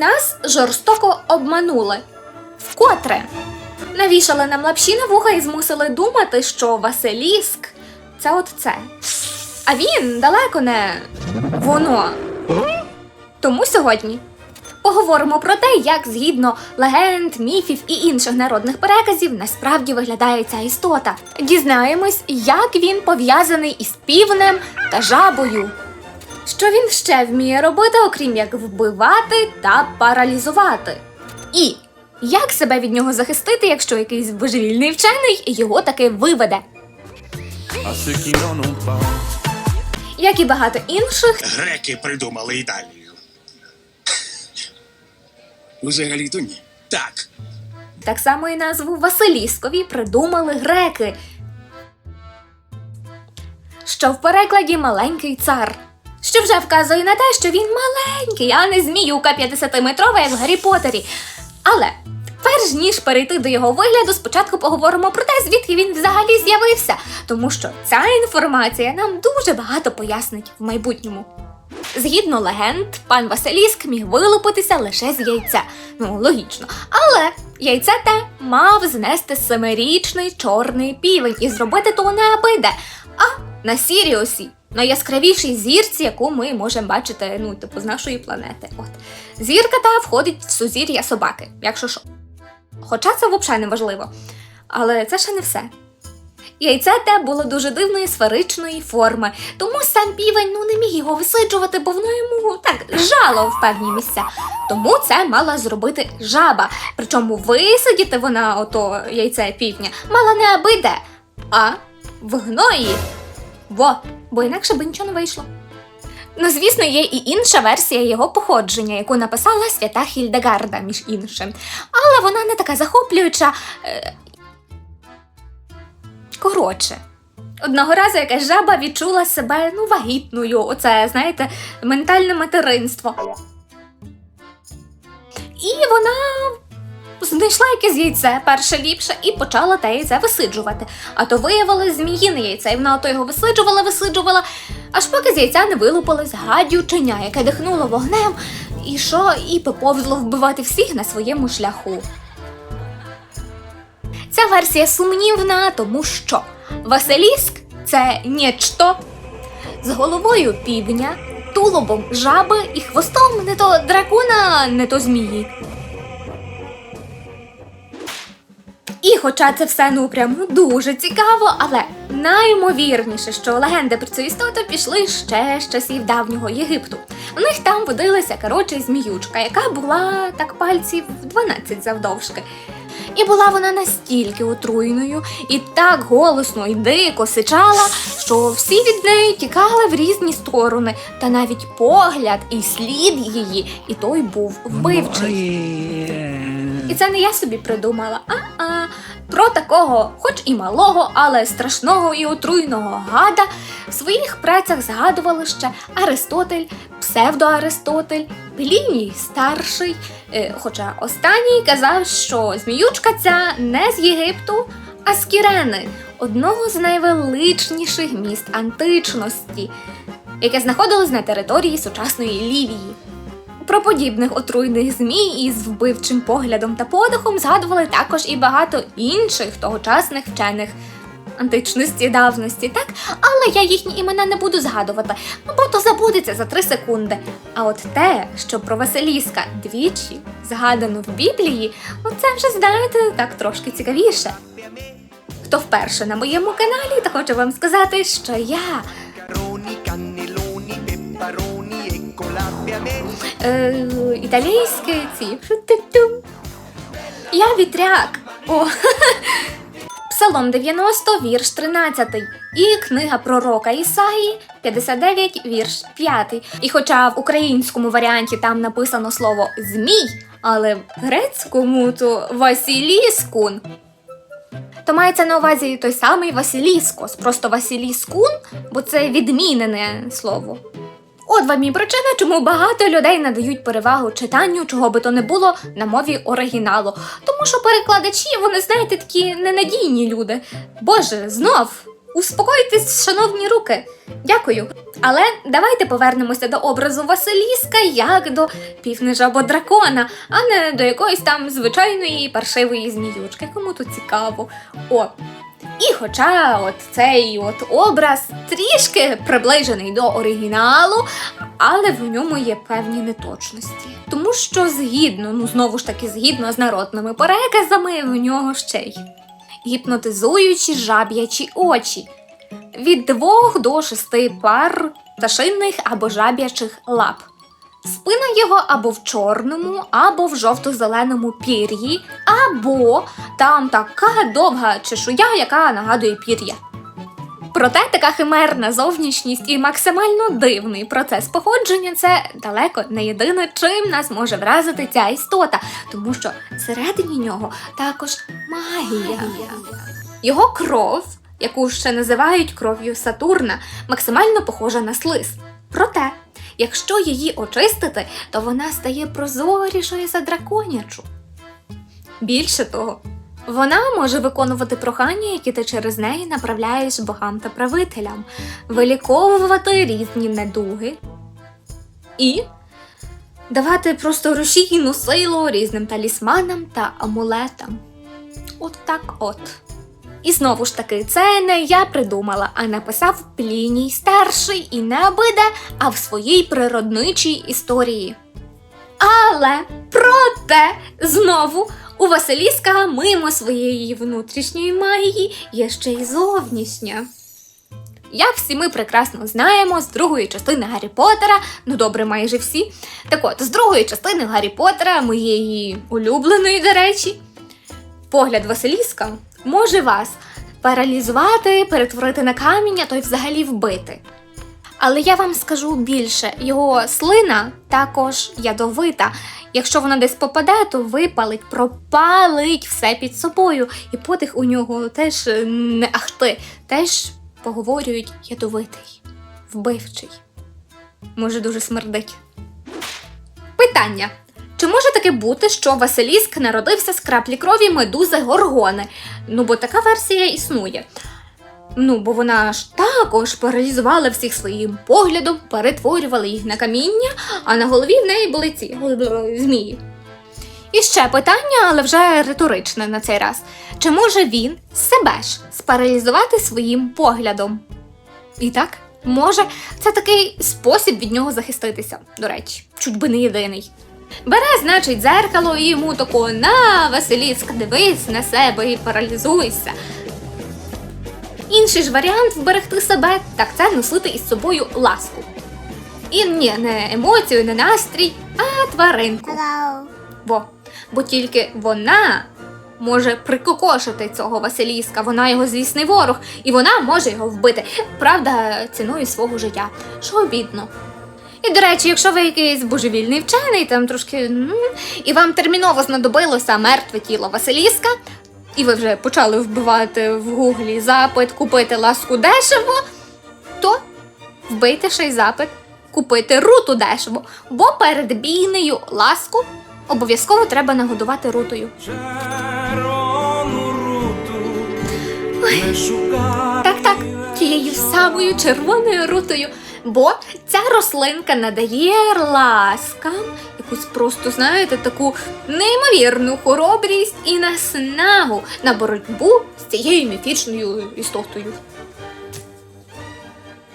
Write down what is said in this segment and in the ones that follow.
Нас жорстоко обманули. Вкотре. Навішали нам лапші на вуха і змусили думати, що Василіск це от це. А він далеко не воно. Тому сьогодні поговоримо про те, як згідно легенд, міфів і інших народних переказів насправді виглядає ця істота. Дізнаємось, як він пов'язаний із півнем та жабою. Що він ще вміє робити, окрім як вбивати та паралізувати? І як себе від нього захистити, якщо якийсь божевільний вчений його таки виведе? Як і багато інших, Греки придумали Італію. Взагалі-то ні. Так. так само і назву Василіскові придумали греки, що в перекладі маленький цар. Що вже вказує на те, що він маленький, а не зміюка 50-метрова, як в Гаррі Поттері. Але перш ніж перейти до його вигляду, спочатку поговоримо про те, звідки він взагалі з'явився, тому що ця інформація нам дуже багато пояснить в майбутньому. Згідно легенд, пан Василіск міг вилупитися лише з яйця. Ну, логічно. Але яйце те мав знести семирічний чорний півень і зробити того не аби де, а на Сіріусі, найяскравішій зірці, яку ми можемо бачити, ну, типу, з нашої планети. От. Зірка та входить в сузір'я собаки, якщо що. Хоча це взагалі не важливо. Але це ще не все. Яйце те було дуже дивної сферичної форми, тому сам півень ну, не міг його висиджувати, бо воно йому так жало в певні місця. Тому це мала зробити жаба. Причому висидіти вона, ото яйце півня, мала не аби де, а в гної. Во, бо інакше би нічого не вийшло. Ну, звісно, є і інша версія його походження, яку написала свята Хільдегарда, між іншим. Але вона не така захоплююча. Е... Коротше. Одного разу якась жаба відчула себе ну, вагітною. Оце, знаєте, ментальне материнство. І вона знайшла якесь яйце перше ліпше і почала те яйце висиджувати. А то виявилось зміїне яйце, і вона ото його висиджувала, висиджувала, аж поки з яйця не вилупилось гадюченя, яке дихнуло вогнем, і що, і поповзло вбивати всіх на своєму шляху. Ця версія сумнівна, тому що Василіск це нічто з головою півня, тулубом жаби і хвостом не то дракона, не то змії. І хоча це все ну прям дуже цікаво, але наймовірніше, що легенди про цю істоту пішли ще з часів давнього Єгипту. У них там водилася коротше зміючка, яка була так пальців 12 завдовжки. І була вона настільки отруйною і так голосно і дико сичала, що всі від неї тікали в різні сторони, та навіть погляд і слід її, і той був вбивчий. І це не я собі придумала, а-а. Про такого, хоч і малого, але страшного і отруйного гада в своїх працях згадували ще Аристотель, псевдоаристотель, Пліній старший. Е, хоча останній казав, що зміючка ця не з Єгипту, а з Кірени, одного з найвеличніших міст античності, яке знаходилось на території сучасної Лівії. Про подібних отруйних змій із вбивчим поглядом та подихом згадували також і багато інших тогочасних вчених античності давності, так? Але я їхні імена не буду згадувати, бо то забудеться за три секунди. А от те, що про Василіска двічі згадано в Біблії, оце вже знаєте так трошки цікавіше. Хто вперше на моєму каналі, то хочу вам сказати, що я Е, італійське ці. Я вітряк. О. Псалом 90, вірш 13. І книга пророка Ісаї 59, вірш 5. І хоча в українському варіанті там написано слово змій, але в грецькому то Василіскун. То мається на увазі той самий Василіскос, просто Василіскун, бо це відмінене слово. От вам і причина, чому багато людей надають перевагу читанню, чого би то не було на мові оригіналу. Тому що перекладачі, вони, знаєте, такі ненадійні люди. Боже, знов Успокойтесь, шановні руки. Дякую. Але давайте повернемося до образу Василіска як до півнежа або дракона, а не до якоїсь там звичайної паршивої зміючки. Кому тут цікаво. О. І хоча от цей от образ трішки приближений до оригіналу, але в ньому є певні неточності. Тому що згідно, ну знову ж таки, згідно з народними переказами, в нього ще й гіпнотизуючі жаб'ячі очі від двох до шести пар пташиних або жаб'ячих лап. Спина його або в чорному, або в жовто-зеленому пір'ї, або там така довга чешуя, яка нагадує пір'я. Проте така химерна зовнішність і максимально дивний процес походження це далеко не єдине, чим нас може вразити ця істота, тому що всередині нього також магія. Його кров, яку ще називають кров'ю Сатурна, максимально похожа на слиз. Проте, якщо її очистити, то вона стає прозорішою за драконячу. Більше того, вона може виконувати прохання, які ти через неї направляєш богам та правителям, виліковувати різні недуги і давати просто рушійну силу різним талісманам та амулетам. От так от. І знову ж таки, це не я придумала, а написав Пліній старший і не обиде, а в своїй природничій історії. Але проте знову у Василіска мимо своєї внутрішньої магії є ще й зовнішня. Як всі ми прекрасно знаємо з другої частини Гаррі Поттера, ну добре, майже всі. Так от, з другої частини Гаррі Поттера, моєї улюбленої, до речі, погляд Василіска може вас паралізувати, перетворити на камінь, а то й взагалі вбити. Але я вам скажу більше, його слина також ядовита. Якщо вона десь попаде, то випалить, пропалить все під собою. І подих у нього теж не ахти, теж поговорюють ядовитий, вбивчий. Може, дуже смердить. Питання. Чи може таке бути, що Василіск народився з краплі крові медузи Горгони? Ну, бо така версія існує. Ну, бо вона ж також паралізувала всіх своїм поглядом, перетворювала їх на каміння, а на голові в неї були ці змії. І ще питання, але вже риторичне на цей раз. Чи може він себе ж спаралізувати своїм поглядом? І так, може, це такий спосіб від нього захиститися, до речі, чуть би не єдиний. Бере, значить, дзеркало і йому тако на Василіска, дивись на себе і паралізуйся. Інший ж варіант вберегти себе, так це носити із собою ласку. І ні, не емоцію, не настрій, а тваринку. Бо, бо тільки вона може прикокошити цього Василіска, вона його звісний ворог, і вона може його вбити. Правда, ціною свого життя. Що обідно. І, до речі, якщо ви якийсь божевільний вчений, там трошки. і вам терміново знадобилося мертве тіло Василіска, і ви вже почали вбивати в гуглі запит купити ласку дешево, то вбийте ще й запит купити руту дешево, бо перед бійнею ласку обов'язково треба нагодувати рутою. Шукай. Так, так, тією самою червоною рутою. Бо ця рослинка надає ласкам якусь просто, знаєте, таку неймовірну хоробрість і наснагу на боротьбу з цією міфічною істотою.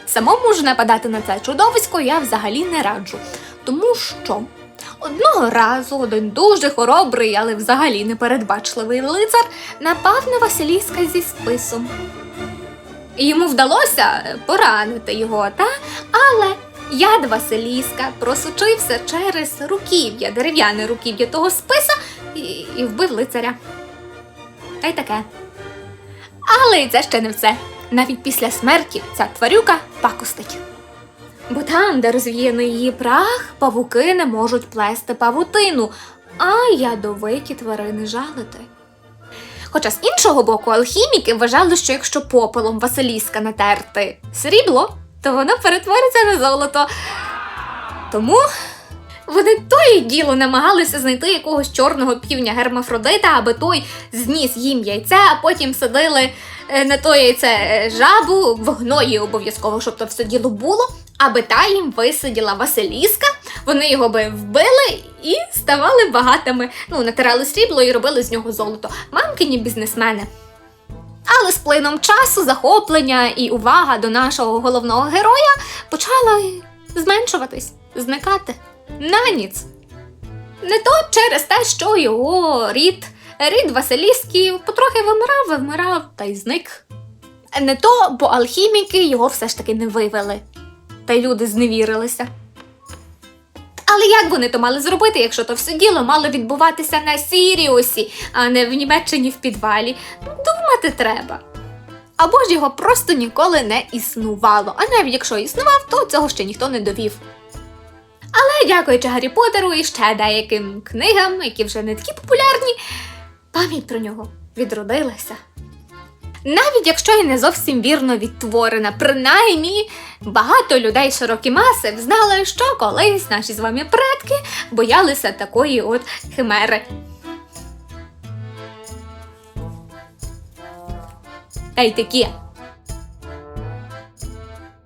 Самому ж нападати на це чудовисько я взагалі не раджу, тому що одного разу один дуже хоробрий, але взагалі непередбачливий лицар напав на Василіска зі списом. І Йому вдалося поранити його, та? але яд Василіска просочився через руків'я, дерев'яне руків'я того списа і, і вбив лицаря. Та й таке. Але і це ще не все. Навіть після смерті ця тварюка пакостить. Бо там, де розвіяний її прах, павуки не можуть плести павутину, а ядовиті тварини жалити. Хоча з іншого боку, алхіміки вважали, що якщо попелом Василіска натерти срібло, то воно перетвориться на золото. Тому Вони то і діло намагалися знайти якогось чорного півня гермафродита, аби той зніс їм яйце, а потім садили е, на то яйце е, жабу в гної обов'язково, щоб то все діло було, аби та їм висаділа Василіска. Вони його би вбили і ставали багатими. Ну, натирали срібло і робили з нього золото. Мамкині бізнесмени. Але з плином часу захоплення і увага до нашого головного героя почала зменшуватись, зникати на ніц. Не то через те, що його рід, рід Василісків потрохи вимирав, вимирав та й зник. Не то, бо алхіміки його все ж таки не вивели. Та й люди зневірилися. Але як вони то мали зробити, якщо то все діло мало відбуватися на Сіріусі, а не в Німеччині в підвалі? Думати треба. Або ж його просто ніколи не існувало. А навіть якщо існував, то цього ще ніхто не довів. Але дякуючи Гаррі Поттеру і ще деяким книгам, які вже не такі популярні, пам'ять про нього відродилася. Навіть якщо і не зовсім вірно відтворена, принаймні багато людей широкі маси взнали, що колись наші з вами предки боялися такої от химери. Та й такі